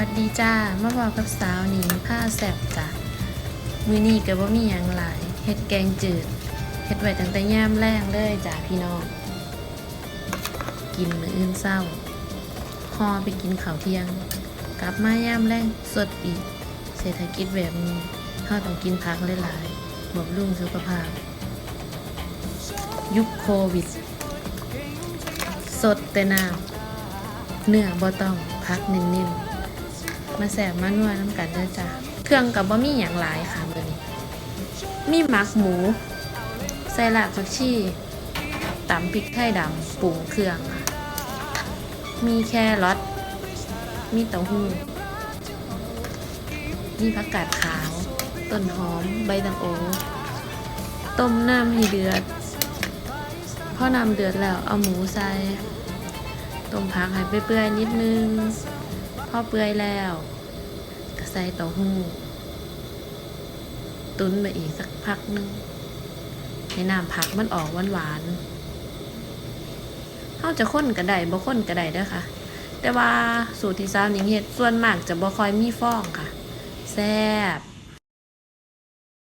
วัสดีจ้ามาบอกกับสาวหนิงผ้าแสบจ้ะมือนี้ก็บ่มีหยังหลายเฮ็ดแกงจืดเฮ็ดไว้ตั้งแต่ย่ามแรงเลยจ้ะพี่น้อง กินมื้ออื่นเศร้าฮอไปกินข้าวเที่ยง กลับมาย่ามแรงสดอีก เศรษฐกิจแบบนี้เฮาต้องกินผักหลายๆบำรุงสุขภาพ ยุคโควิด สดแต่น้ำเนื้อบ่ต้องพักเน้นๆ มาแสบมานัวน้ำกันเด้อจ้ะเครื่องกับบะหมี่อย่างหลายค่ะเบอร์นี้มีหมักหมูใส่หลากผักชีตำพริกไทยดำปรุงเครื่องค่ะมีแครอทมีเต้าหู้มีผักกาดขาว ต้นหอมใบตังโอ ต้มน้ำให้เดือดพอน้ำเดือดแล้วเอาหมูใส่ต้มผักให้เปื่อยๆนิดนึง พอเปื่อยแล้วก็ใส่เต้าหู้ ตุ้นไปอีกสักพักนึงให้น้ำผักมันออกหวานๆเขาจะข้นกระไดบ่ข้นกระไดเด้อค่ะ แต่ว่าสูตรที่สาวหนิงเฮ็ดส่วนมากจะบ่ค่อยมีฟองค่ะ แซ่บ